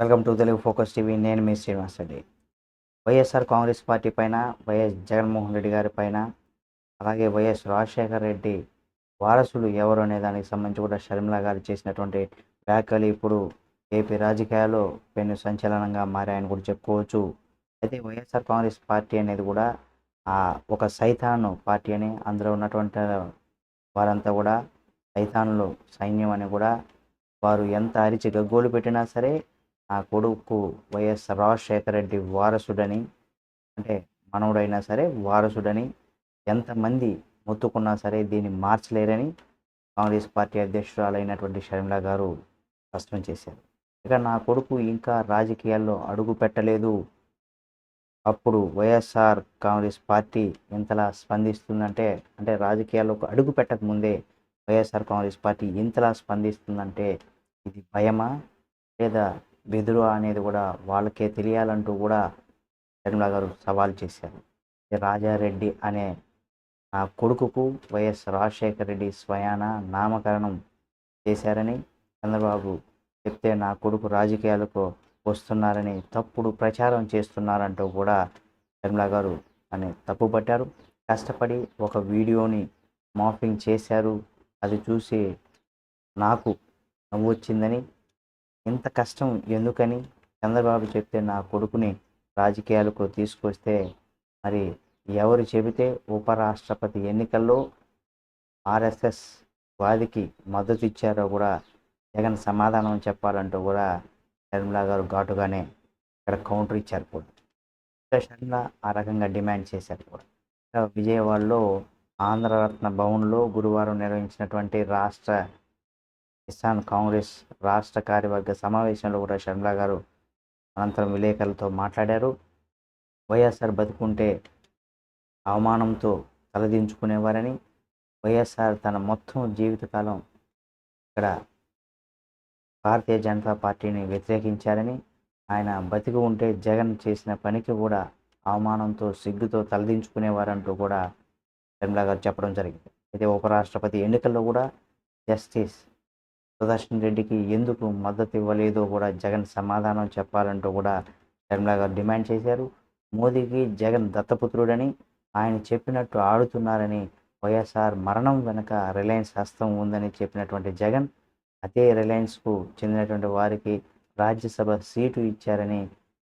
Welcome to Telugu focus TV. నేను మీ Srinivas Reddy. YSR Congress party పైన వైఎస్ జగన్మోహన్ రెడ్డి గారి పైన అలాగే వైఎస్ రాజశేఖర రెడ్డి వారసులు ఎవరు అనే దానికి సంబంధించి కూడా షర్మిల గారు చేసినటువంటి వ్యాఖ్యలు ఇప్పుడు ఏపీ రాజకీయాల్లో పెను సంచలనంగా మారాయని కూడా చెప్పుకోవచ్చు. అయితే వైఎస్ఆర్ కాంగ్రెస్ పార్టీ అనేది కూడా ఆ ఒక సైతాను పార్టీ అని అందులో ఉన్నటువంటి వారంతా కూడా సైతానులు సైన్యం అని కూడా వారు ఎంత అరిచి గగ్గోలు పెట్టినా సరే నా కొడుకు వైఎస్ రాజశేఖర రెడ్డి వారసుడని అంటే మనవుడైనా సరే వారసుడని ఎంతమంది మొత్తుకున్నా సరే దీన్ని మార్చలేరని కాంగ్రెస్ పార్టీ అధ్యక్షురాలైనటువంటి షర్మిల గారు స్పష్టం చేశారు. ఇక నా కొడుకు ఇంకా రాజకీయాల్లో అడుగు పెట్టలేదు. అప్పుడు వైఎస్ఆర్ కాంగ్రెస్ పార్టీ ఇంతలా స్పందిస్తుందంటే అంటే రాజకీయాల్లోకి అడుగు పెట్టక ముందే వైఎస్ఆర్ కాంగ్రెస్ పార్టీ ఇంతలా స్పందిస్తుందంటే ఇది భయమా లేదా బెదురు అనేది కూడా వాళ్ళకే తెలియాలంటూ కూడా షర్మిల గారు సవాల్ చేశారు. రాజారెడ్డి అనే నా కొడుకుకు వైఎస్ రాజశేఖర రెడ్డి స్వయాన నామకరణం చేశారని చంద్రబాబు చెప్తే నా కొడుకు రాజకీయాలకు వస్తున్నారని తప్పుడు ప్రచారం చేస్తున్నారంటూ కూడా నిర్మలా గారు అని తప్పుపట్టారు. కష్టపడి ఒక వీడియోని మాఫింగ్ చేశారు. అది చూసి నాకు నవ్వు వచ్చిందని ఇంత కష్టం ఎందుకని చంద్రబాబు చెప్తే నా కొడుకుని రాజకీయాలకు తీసుకొస్తే మరి ఎవరు చెబితే ఉపరాష్ట్రపతి ఎన్నికల్లో ఆర్ఎస్ఎస్ వాదికి మద్దతు ఇచ్చారో కూడా జగన్ సమాధానం చెప్పాలంటూ కూడా నిర్మలా గారు ఘాటుగానే ఇక్కడ కౌంటర్ ఇచ్చారు కూడా. స్పెషల్గా ఆ రకంగా డిమాండ్ చేశారు కూడా. విజయవాడలో ఆంధ్రరత్న భవన్లో గురువారం నిర్వహించినటువంటి రాష్ట్ర కిసాన్ కాంగ్రెస్ రాష్ట్ర కార్యవర్గ సమావేశంలో కూడా షర్మిల గారు అనంతరం విలేకరులతో మాట్లాడారు. వైఎస్ఆర్ బతుకుంటే అవమానంతో తలదించుకునేవారని వైఎస్ఆర్ తన మొత్తం జీవితకాలం ఇక్కడ భారతీయ జనతా పార్టీని వ్యతిరేకించారని ఆయన బతికి ఉంటే జగన్ చేసిన పనికి కూడా అవమానంతో సిగ్గుతో తలదించుకునేవారంటూ కూడా షర్మిలా గారు చెప్పడం జరిగింది. అయితే ఉపరాష్ట్రపతి ఎన్నికల్లో కూడా జస్టిస్ సుదర్శన్ రెడ్డికి ఎందుకు మద్దతు ఇవ్వలేదో కూడా జగన్ సమాధానం చెప్పాలంటూ కూడా షర్మిలా గారు డిమాండ్ చేశారు. మోదీకి జగన్ దత్తపుత్రుడని ఆయన చెప్పినట్టు ఆడుతున్నారని వైఎస్ఆర్ మరణం వెనుక రిలయన్స్ హస్తం ఉందని చెప్పినటువంటి జగన్ అదే రిలయన్స్కు చెందినటువంటి వారికి రాజ్యసభ సీటు ఇచ్చారని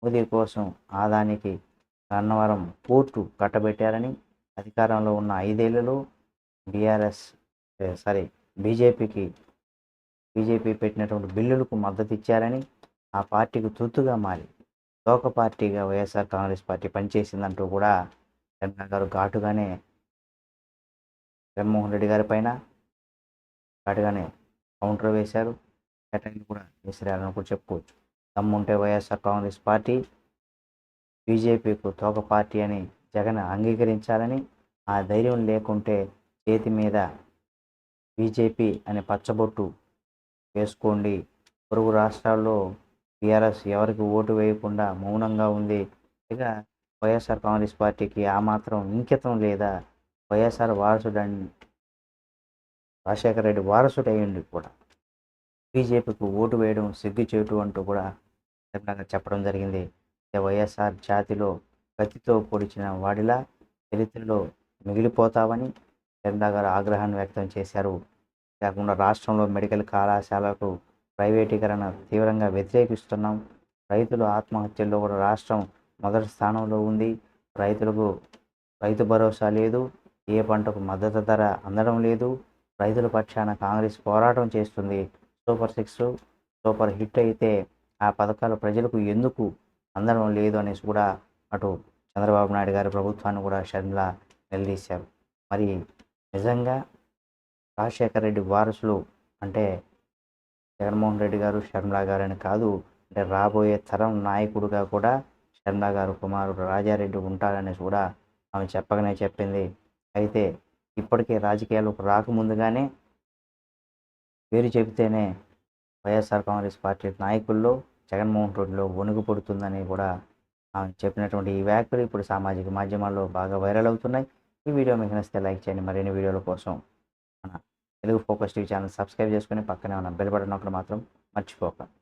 మోదీ కోసం ఆదానికి గన్నవరం పోర్టు కట్టబెట్టారని అధికారంలో ఉన్న ఐదేళ్ళలో బీఆర్ఎస్ సారీ బీజేపీకి బీజేపీ పెట్టినటువంటి బిల్లులకు మద్దతు ఇచ్చారని ఆ పార్టీకి తొత్తుగా మారి తోక పార్టీగా వైఎస్ఆర్ కాంగ్రెస్ పార్టీ పనిచేసిందంటూ కూడా చంద్ర గారు ఘాటుగానే జగన్మోహన్ రెడ్డి గారి పైన ఘాటుగానే కౌంటర్ వేశారు. కేటగిరీ కూడా విసిరాలని కూడా చెప్పుకోవచ్చు. దమ్ముంటే వైఎస్ఆర్ కాంగ్రెస్ పార్టీ బీజేపీకు తోక పార్టీ అని జగన్ అంగీకరించాలని ఆ ధైర్యం లేకుంటే చేతి మీద బీజేపీ అనే పచ్చబొట్టు వేసుకోండి. పొరుగు రాష్ట్రాల్లో టీఆర్ఎస్ ఎవరికి ఓటు వేయకుండా మౌనంగా ఉంది. ఇక వైఎస్ఆర్ కాంగ్రెస్ పార్టీకి ఆ మాత్రం ఇంకితం లేదా? వైఎస్ఆర్ వారసుడు రాజశేఖర రెడ్డి వారసుడు అయ్యండి కూడా బీజేపీకి ఓటు వేయడం సిగ్గు చేయటం అంటూ కూడా చెప్పడం జరిగింది. వైఎస్ఆర్ జాతిలో కత్తితో పొడిచిన వాడిలా చరిత్రలో మిగిలిపోతావని చంద్ర గారు ఆగ్రహాన్ని వ్యక్తం చేశారు. కాకుండా రాష్ట్రంలో మెడికల్ కళాశాలకు ప్రైవేటీకరణ తీవ్రంగా వ్యతిరేకిస్తున్నాం. రైతుల ఆత్మహత్యల్లో కూడా రాష్ట్రం మొదటి స్థానంలో ఉంది. రైతులకు రైతు భరోసా లేదు. ఏ పంటకు మద్దతు ధర అందడం లేదు. రైతుల పక్షాన కాంగ్రెస్ పోరాటం చేస్తుంది. సూపర్ సిక్స్ సూపర్ హిట్ అయితే ఆ పథకాలు ప్రజలకు ఎందుకు అందడం లేదు అనేసి కూడా అటు చంద్రబాబు నాయుడు గారి ప్రభుత్వాన్ని కూడా షర్మిల నిలదీశారు. మరి నిజంగా రాజశేఖర రెడ్డి వారసులు అంటే జగన్మోహన్ రెడ్డి గారు షర్మిలా గారు అని కాదు అంటే రాబోయే తరం నాయకుడుగా కూడా షర్మిలా గారు కుమారుడు రాజారెడ్డి ఉంటారనేసి కూడా ఆమె చెప్పగానే చెప్పింది. అయితే ఇప్పటికే రాజకీయాలకు రాకముందుగానే పేరు చెబితేనే వైఎస్ఆర్ కాంగ్రెస్ పార్టీ నాయకుల్లో జగన్మోహన్ రెడ్డిలో వణుకు పుడుతుందని కూడా ఆమె చెప్పినటువంటి ఈ వ్యాఖ్యలు ఇప్పుడు సామాజిక మాధ్యమాల్లో బాగా వైరల్ అవుతున్నాయి. ఈ వీడియో మీకు నచ్చితే లైక్ చేయండి. మరిన్ని వీడియోల కోసం Telugu focus TV channel subscribe చేసుకుని పక్కనే ఉన్న బెల్ బటన్ ఒకటి మాత్రం మర్చిపోకండి